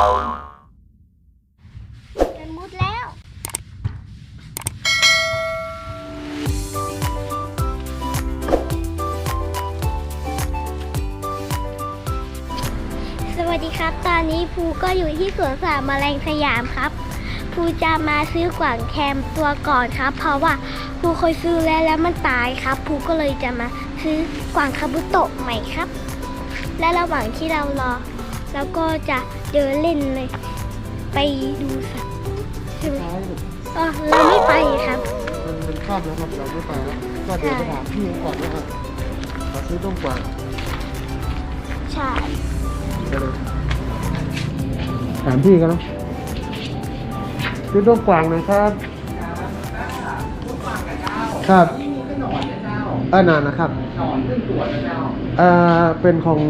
กันมุดแล้ว สวัสดีครับ ตอนนี้ภูก็อยู่ที่สวนสัตว์แมลงสยามครับ ภูจะมาซื้อกวางแคมตัวก่อนครับ เพราะว่าภูเคยซื้อแล้วแล้วมันตายครับ ภูก็เลยจะมาซื้อกวางคาบุโตะใหม่ครับ และระหว่างที่เรารอ เราก็จะเดินเล่นเลย ไปดูสัตว์ใช่ไหมอ๋อเราไม่ไปครับ มันเป็นคาบแล้วครับเราไม่ไปแล้วก็เดี๋ยวไปถามพี่ก่อนนะครับขอซื้อต้มกวางใช่ไปเลยถามพี่กันเนาะซื้อต้มกวางหนะครับครับเออนานนะครับหนอนขึ้นตัวนะเจ้าเอ่อเป็นของ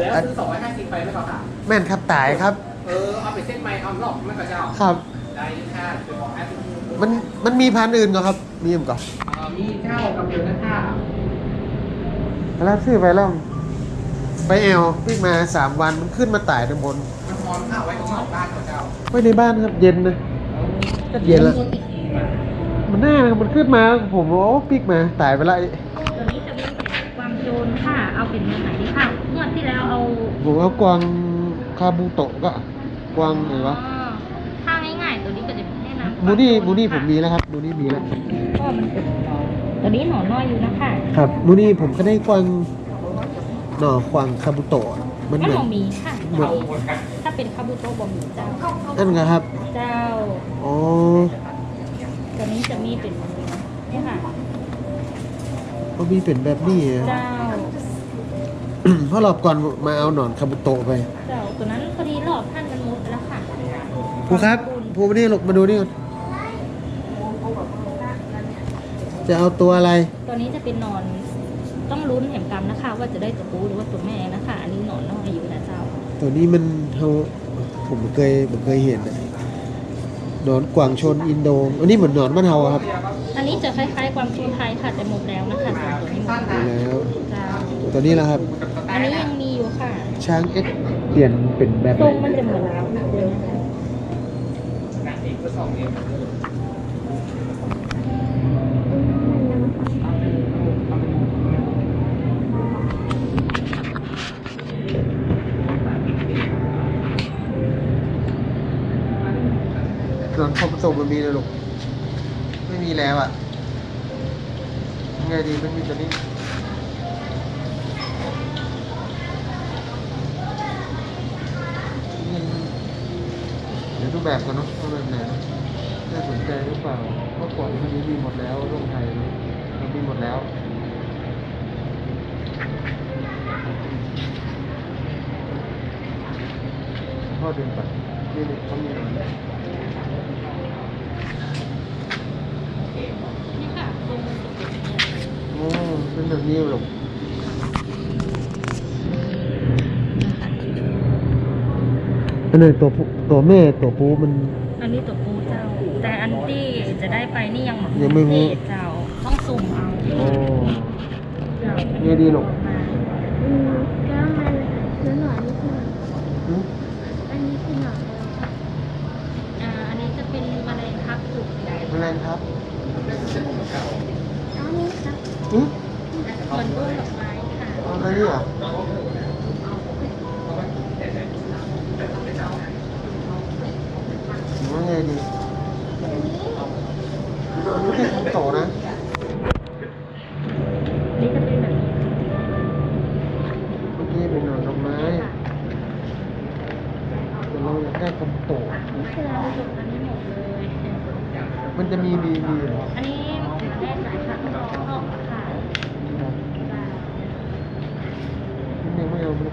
แล้วซื้อสองร้อยห้าสิบไปไหมครับค่ะแม่นครับตายครับ เออเอาไปเส้นไม้เอาหลอกไม่กับเจ้าครับ ได้ค่ะเป็นของแอปมันมันมีพันธุ์อื่นก็ครับ มีมั้ยก่อนเอ่อมีเจ้ากำเนิดนะค่ะแล้วซื้อไปแล้วไปแอลวิ่งมาสามวันมันขึ้นมาตายทั้งบนมันพร้อมข้าวไว้ตรงหนองบ้านของเจ้าไว้ในบ้านครับเย็นนะก็เย็นละตัวอีกทีมามันน่านะครับมันขึ้นมาผมโอ้ปิกมาตายไปละตัวนี้จะมีเป็นความโจรค่ะเอาเป็นเนื้อไหน ผมเอากวางคาบูโตะก็กวางไหนวะอ๋อถ้าง่ายๆตัวนี้ก็จะแนะนำมูนี่มูนี่ผมมีแล้วครับมูนี่มีแล้วก็มันเป็นตัวนี้หนอนน้อยอยู่นะคะครับมูนี่ผมก็ได้กวางหน่อกวางคาบูโตะมันนั่เหนมือนบะหมี่ค่ะเหมือนถ้าเป็นคาบูโตะบะหมี่เจ้านั่นไงครับ เจ้าอ๋อตัวนี้จะมีเป็นนี่ค่ะก็มีเป็นแบบนี้อะเจ้า เพราะรอบก่อนมาเอาหนอนคาบุโตะไปเจ้าตัวนั้นพอดีรอบท่านกันหมดแล้วค่ะครูครับครูมานี่ลูกมาดูนี่ก่อนจะเอาตัวอะไร ตัวนี้จะเป็นหนอนต้องลุ้นแหมกรรมนะคะ ว่าจะได้ตัวปูหรือว่าตัวแม่นะคะ อันนี้หนอนน้อยอยู่นะเจ้า ตัวนี้มันเขาผมเคยผมเคยเห็นนะหนอนกวางชนอินโดอันนี้เหมือนหนอนมะเทาอะครับ อันนี้จะคล้ายๆความชูไทยค่ะแต่หมดแล้วนะคะสองตัวนี้หมดดูแล้วเจ้า ตัวนี้แหละครับ อันนี้ยังมีอยู่ค่ะช้างเอ็กเปลี่ยนเป็นแบบทไหรงนมันจะเหมือนแล้วนิดเดียวนะคะหนังเอกก็สองเอ็มหนอนคอมโตมันมีเลยลูกไม่มีแล้วอะยังไงดีมันมีตัวนี้ เดี๋ยวดูแบบกันเนาะว่าแบบไหนนะน่าสนใจหรือเปล่าเมื่อก่อนมันมีหมดแล้วโรงไทยนะมันมีหมดแล้วพ่อเดินไปนี่นี่เขามีหน่อยนี่ค่ะทรงมันจะเป็นอย่างนี้โอ้เป็นแบบนี้หรอ นนี้ตัวผู้ตัวแม่ตัวปูมัน อันนี้ตัวปูเจ้า แต่อันที่จะได้ไปนี่ยังยังไม่รู้ เจ้าต้องสุ่มเอาโอ้เจ้านี่ดีหรอกมาอืมแล้วมันแล้วหนอนนี่คือหนอนหึอันนี้คือหนอนอะไรคะอ่าอันนี้จะเป็นแมลงทับจุกแมลงครับ อ๋อนี่ครับ หึ เหมือนต้นดอกไม้ค่ะ เอาอะไรนี่เหรอหรือว่าไงดี อันนี้ อันนี้คือคำโตนะ นี่จะเป็นแบบนี้ เมื่อกี้เป็นหนอนดอกไม้แต่เรา อยากได้คำโตนี่คือเราจบอันนี้หมดเลย มันจะมีมีมีเหรออันนี้แรกสายค่ะต้องรอออกค่ะมันยังไม่เอามา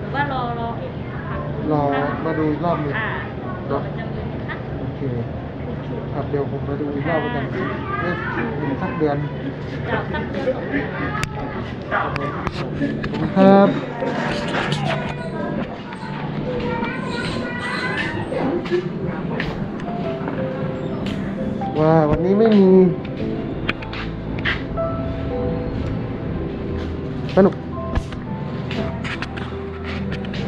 หรือว่ารอรออีกพักรอมาดูอีกรอบหนึงอ่าตัวประจำเดือนนะคะโอเคครับเดี๋ยวผมมาดูอีกรอบแล้วกันไม่ถึงสักเดือนจะสักเดือนสองเดือนครับ ว่าวันนี้ไม่มี สนุก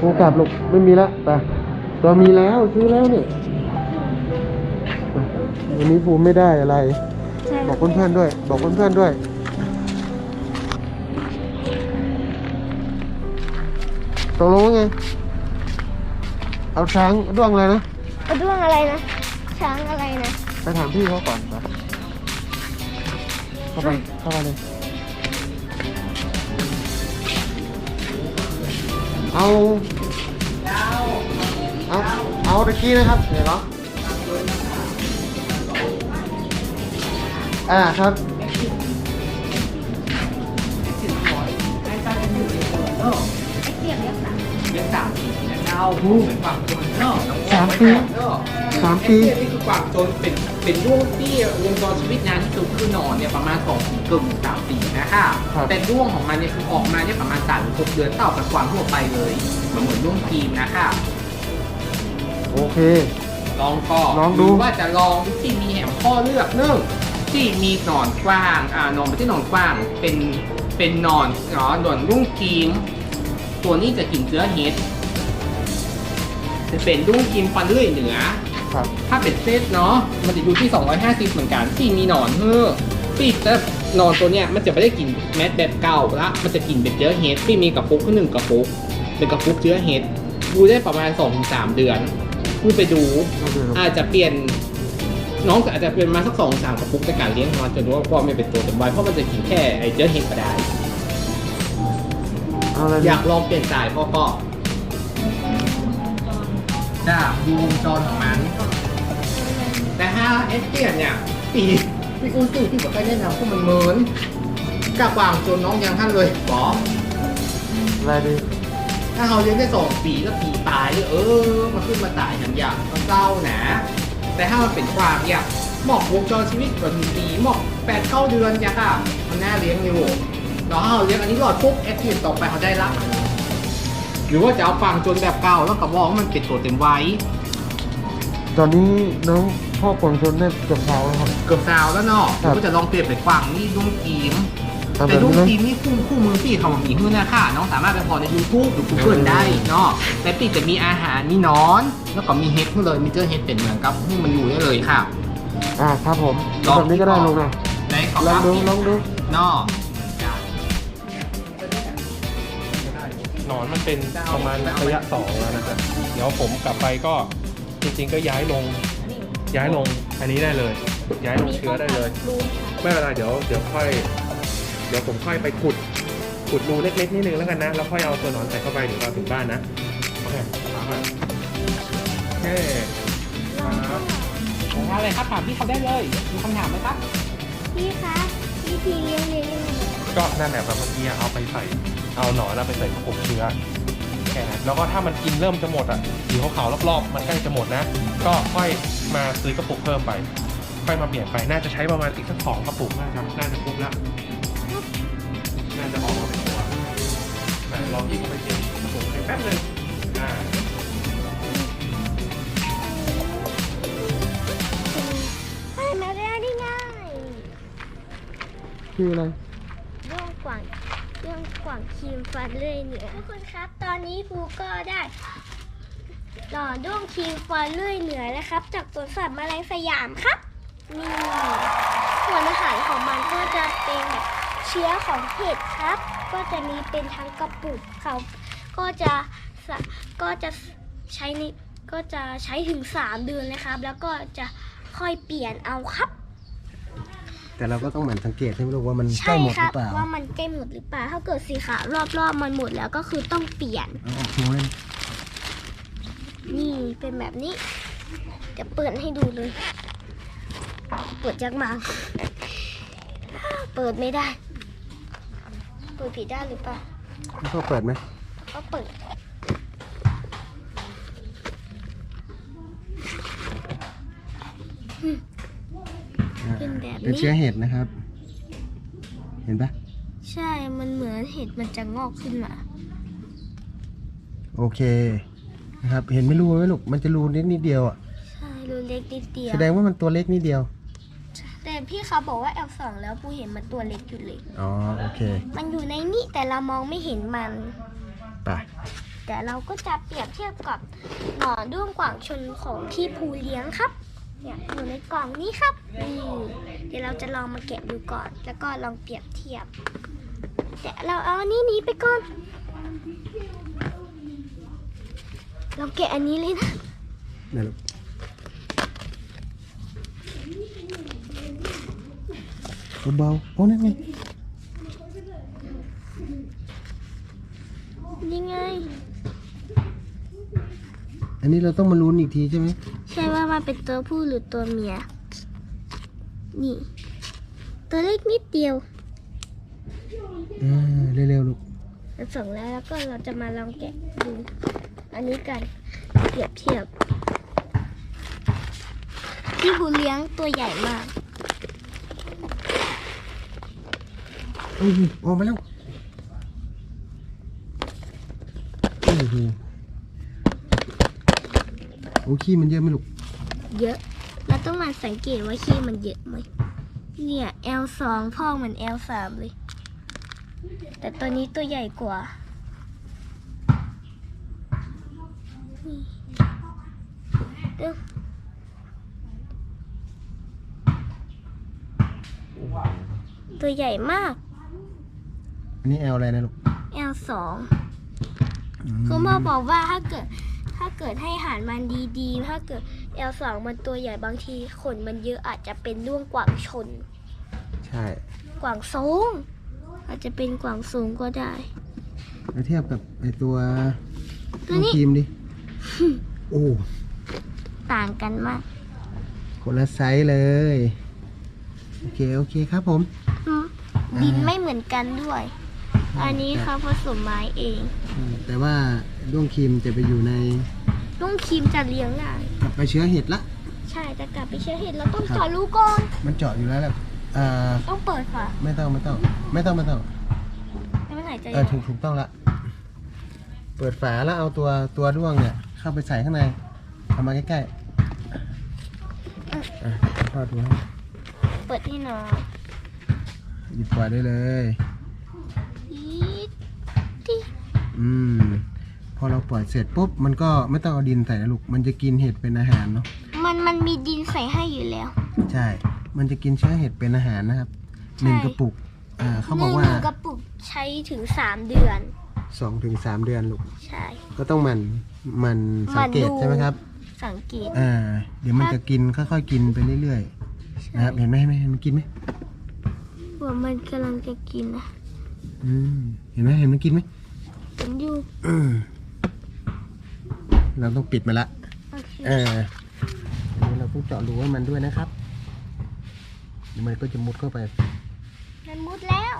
ปูกลับลูกไม่มีแล้วไปตัวมีแล้วซื้อแล้วเนี่ยไปวันนี้ปูไม่ได้อะไรใช่บอกเพื่อนๆด้วย บอกเพื่อนๆด้วยตกลงว่าไง เอาช้างด้วงอะไรนะ เอาด้วงอะไรนะ ช้างอะไรนะ ไปถามพี่เขาก่อนไปเข้าไปเข้าไปเลยเอาเอาเอาตะกี้นะครับเดี๋ยวเนาะอ่าครับเรียกสามปีนะเจ้าโอ้เป็นกวางโจรเนาะสามปีสามปีนี่คือกวางโจรเป็นเป็นช่วงที่วงจรชีวิตนานที่สุดคือนอนเนี่ยประมาณสองปีเกือบสามปีนะคะครับแต่ด้วงของมันเนี่ยคือออกมาเนี่ยประมาณสามถึงหกเดือนเท่ากับกวางทั่วไปเลยมันเหมือนด้วงครีมนะคะโอเค ลองก่อนลองดูหรืว่าจะลองที่มีแหมข้อเลือกเนื่องที่มีหนอนกว้างอ่าหนอนไม่ใช่หนอนกว้างเป็นเป็นหนอนเนาะหนอนรุ่งครีมตัวนี้จะกินเชื้อเห็ดจะ เป็นรุ่งครีมฟันเลื่อยเหนือ ครับ ถ้าเป็นเซตเนาะ มันจะอยู่ที่ 250 เหมือนกันที่มีหนอนเฮ้อที่แต่หนอนตัวเนี้ยมันจะไม่ได้กินแมสแบบเก่าละ มันจะกินเป็นเชื้อเห็ดที่มีกระปุกขึ้นหนึ่งกระปุก เป็นกระปุกเชื้อเห็ดดูได้ประมาณ 2-3 เดือนพูดไปดูเอาเลยลูกอาจจะเปลี่ยนน้องอาจจะเป็นมาสักสองสามกระปุกในการเลี้ยงนอนจนรู้ว่าพ่อไม่เป็นตัวเต็มวัยเพราะมันจะกินแค่ไอ้เชื้อเห็ดก็ได้เอาอะไรอยากลองเปลี่ยนสายพ่อก็ จ้าดูวงจรของมัน แต่ถ้าเอสเปียนเนี่ยปีพี่อุ้ยตู่ที่บอกให้แนะนำพวกมันเหมือนกับวางจนน้องยังท่านเลยบออะไรดีถ้าเขาเลี้ยงได้สองปีแล้วปีตายเนี่ยเออมาขึ้นมาตายอย่างอย่างเศร้านะ แต่ถ้ามันเป็นความอย่างหมอกวงจรชีวิตกว่าหนึ่งปีหมอกแปดเก้าเดือนเนี่ยค่ะมันน่าเลี้ยงอยู่แล้วถ้าเราเลี้ยงอันนี้หลอดปุ๊บแอคทีฟต่อไปเขาได้ละ หรือว่าจะเอาฟังจนแบบเก่าแล้วก็มองว่ามันเป็นตัวเต็มไว้ ตอนนี้น้องพ่อกวางชนได้เกือบเท้าแล้วครับ เกือบซาวแล้วเนาะครับก็จะลองเปลี่ยนเป็นฟังนี่ดุ้งกีมทำแบแต่บดุ้งนี้นะกีมนี่คู่คู่มือพี่เขามีขึ้นนะค่ะน้องสามารถไปพอใน YouTube หรือ Google ได้เนาะแต่ปีจะมีอาหารมีหนอน แล้วก็มีเห็ดขึ้นเลยมีเจอเห็ดเป็นเหมือนกับที่มันอยู่ได้เลยค่ะ อ่าครับผมลองแบบนี้ก็ได้ลูกนะในขอลองดูลองดูเนาะ นอนมันเป็นประมาณระยะสองแล้วนะครับเดี๋ยวผมกลับไปก็จริงๆก็ย้ายลง ย้ายลงอันนี้ได้เลย ย้ายลงเชื้อได้เลยรูนไม่เป็นไรเดี๋ยวเดี๋ยวค่อย เดี๋ยวผมค่อยไปขุด ขุดรูเล็กๆนิดนึงแล้วกันนะแล้วค่อยเอาตัวหนอนใส่เข้าไปเดี๋ยวเราถึงบ้านนะโอเคถามมาโอเคครับของอะไรครับถามพี่เขาได้เลยมีคำถามไหมครับพี่คะวิธีเลี้ยงเลี้ยงยังไงก็นั่นแหละแบบเมื่อกี้เอาไปใส่ เอาหนอนเอาไปใส่กระปุกเชื้อแค่นั้นแล้วก็ถ้ามันกินเริ่มจะหมดอะสีขาวๆรอบๆ มันใกล้จะหมดนะ ก็ค่อยมาซื้อกระปุกเพิ่มไปค่อยมาเปลี่ยนไปน่าจะใช้ประมาณอีกสักสองกระปุกน่าจะน่าจะครบละน่าจะออกมาเป็นตัวแต่ลองยิงเข้าไปเปลี่ยนกระปุกให้แป๊บหนึงอ่าให้มาได้ได้ง่ายคืออะไรเรื่องกว่าง เรื่องกว่างครีมฟันเลื่อยเหนือทุกคนครับ ตอนนี้ภูก็ได้หล่อด้วงครีมฟันเลื่อยเหนือนะครับ จากสวนสัตว์แมลงสยามครับนี่ส่วนอาหารของมันก็จะเป็นแบบเชื้อของเห็ดครับ ก็จะมีเป็นทั้งกระปุกเขาก็จะสะก็จะใช้ในก็จะใช้ถึง 3 เดือนนะครับ แล้วก็จะค่อยเปลี่ยนเอาครับ แต่เราก็ต้องหมั่นสังเกตให้รู้ว่ามันใกล้ใช่หมดคหรัรืบอเปล่าว่ามันใกล้หมดหรือเปล่า ถ้าเกิดสีขาวรอบๆมันหมดแล้วก็คือต้องเปลี่ยน เอาออกทิ้งไว้นี่เป็นแบบนี้จะเปิดให้ดูเลย เปิดจักมา เปิดไม่ได้ เปิดผิดด้านหรือเปล่า แล้วก็เปิดไหมก็เปิดอ่าเป็น แบบเป็นนี้เชื้อเห็ดนะครับ เห็นปะใช่ มันเหมือนเห็ดมันจะงอกขึ้นมา โอเคนะครับเห็นไม่รู้ไหมลูกมันจะรูเล็กนิดเดียวอะใช่รูเล็กนิดเดียว แสดงว่ามันตัวเล็กนิดเดียวแต่พี่เขาบอกว่า L2 แล้วปูเห็นมันตัวเล็กอยู่เลย อ๋อโอเคมันอยู่ในนี้แต่เรามองไม่เห็นมัน ไปแต่เราก็จะเปรียบเทียบกับหนอนด้วงกว่างชนของที่ภูเลี้ยงครับ เนี่ยอยู่ในกล่องนี้ครับนี่เดี๋ยวเราจะลองมาแกะดูก่อน แล้วก็ลองเปรียบเทียบ แต่เราเอาอันนี้หนี้ไปก่อน เราแกะอันนี้เลยนะนั่นลูกเบาๆโอ้นั่นไงนี่ไง อันนี้เราต้องมาลุ้นอีกทีใช่ไหม ใช่ว่ามันเป็นตัวผู้หรือตัวเมีย นี่ ตัวเล็กนิดเดียวอ่าเร็วๆลูกเราส่งแล้วแล้วก็เราจะมาลองแกะดู อันนี้กันเปรียบเทียบ ที่ผู้เลี้ยงตัวใหญ่มากโอ้โหออกมาแล้วโอ้โห โอ้ขี้มันเยอะไหมลูก เยอะ เราต้องมาสังเกตว่าขี้มันเยอะไหมเนี่ย L สองพ่อเหมือน L สามเลย แต่ตัวนี้ตัวใหญ่กว่านี่ดูตัวใหญ่มาก อันนี้แอลอะไรนะลูก L สองมคุณพ่อบอกว่าถ้าเกิด ถ้าเกิดให้อาหารมันดีๆ ถ้าเกิด L สองมันตัวใหญ่บางทีขนมันเยอะอาจจะเป็นด้วงกว่างชน ใช่ กว่างสูง อาจจะเป็นกว่างสูงก็ได้แล้วเทียบกับไอตัวตัวนี้ ครีมดิ โอ้ ต่างกันมากคนละไซส์เลย โอเค โอเคครับผม อืมดินไม่เหมือนกันด้วย อันนี้เขาผสมไม้เองอืมแต่ว่าด้วงครีมจะไปอยู่ในลุงคิมจะเลี้ยงได้ กลับไปเชื้อเห็ดละ ใช่แต่กลับไปเชื่อเห็ดเราต้องครับ เจาะรูก่อนมันเจาะอยู่แล้วแหละอ่าต้องเปิดค่ะไม่ต้องไม่ต้อง ไม่ต้องไม่ต้องให้มันหายใจเออถูกถูกต้องละ เปิดฝาแล้วเอาตัวตัวด้วงเนี่ย เข้าไปใส่ข้างในเอามาใกล้ๆอะพ่อดูให้เปิดให้หน่อยหยิบปล่อยได้เลย อีดที่ อืม พอเราปล่อยเสร็จปุ๊บมันก็ไม่ต้องเอาดินใส่นะลูก มันจะกินเห็ดเป็นอาหารเนาะ มันมันมีดินใส่ให้อยู่แล้ว ใช่ มันจะกินเชื้อเห็ดเป็นอาหารนะครับหนึ่งใช่กระปุก อ่าเขาหบอนึ่กงว่าหนึ่งกระปุกใช้ถึงสามเดือน สองถึงสามเดือนลูก ใช่ ก็ต้องหมันหมันสังเกตหมั่นดูใช่ไหมครับ สังเกต อ่า เดี๋ยวมันจะกินค่อยๆกินไปเรื่อยๆนะครับ เห็นไหมเห็นไหมเห็นมันกินไหมว่ามันกำลังจะกินนะอืมเห็นไหมเห็นมันกินไหม ผมอยู่อืมเราต้องปิดมาละโอเคเอออันนี้เราต้องเจาะรูให้มันด้วยนะครับเดี๋ยวมันก็จะมุดเข้าไป มันมุดแล้ว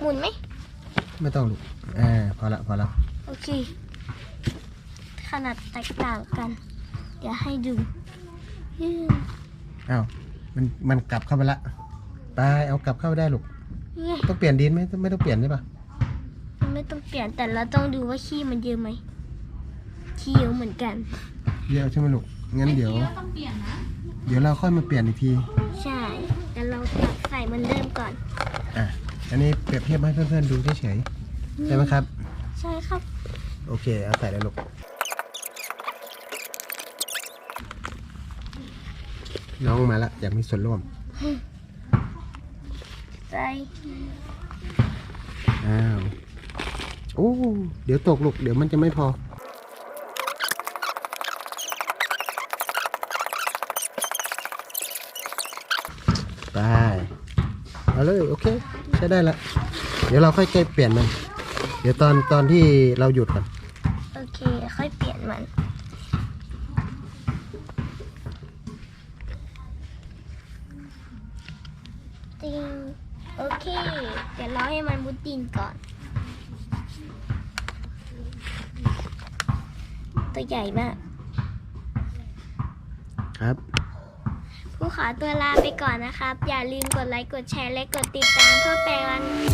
หมุนไหมไม่ต้องลูกอ่าพอละพอละ โอเค ขนาดแตกต่างกัน เดี๋ยวให้ดู อืมอ้าวมันมันกลับเข้าไปละไปเอากลับเข้าไปได้ลูกนี่ไงต้องเปลี่ยนดินไหมไม่ต้องเปลี่ยนใช่ปะมันไม่ต้องเปลี่ยนแต่เราต้องดูว่าขี้มันเยอะไหมขี้เยอะเหมือนกันเดี๋ยวใช่ไหมลูกงั้นเดี๋ยวต้องเปลี่ยนนะเดี๋ยวเราค่อยมาเปลี่ยนอีกที ใช่แต่เราตักใส่มันเริ่มก่อนอะอันนี้เปรียบเทียบให้เพื่อนๆดูเฉยๆใช่ไหมครับ ใช่ครับ โอเคเอาใส่เลยลูก น้องมาละอยากมีส่วนร่วมใส่อ้าวโอ้เดี๋ยวตกลูกเดี๋ยวมันจะไม่พอไปเอาเลยโอเคใช้ได้ละเดี๋ยวเราค่อยแก้เปลี่ยนมัน เดี๋ยวตอนตอนที่เราหยุดก่อนโอเคค่อยเปลี่ยนมัน โอเค เดี๋ยวรอให้มันมุดดินก่อน ตัวใหญ่มาก ครับ ผู้ขอตัวลาไปก่อนนะครับ อย่าลืมกดไลค์ กดแชร์ และกดติดตามเพื่อเป็นกำลัง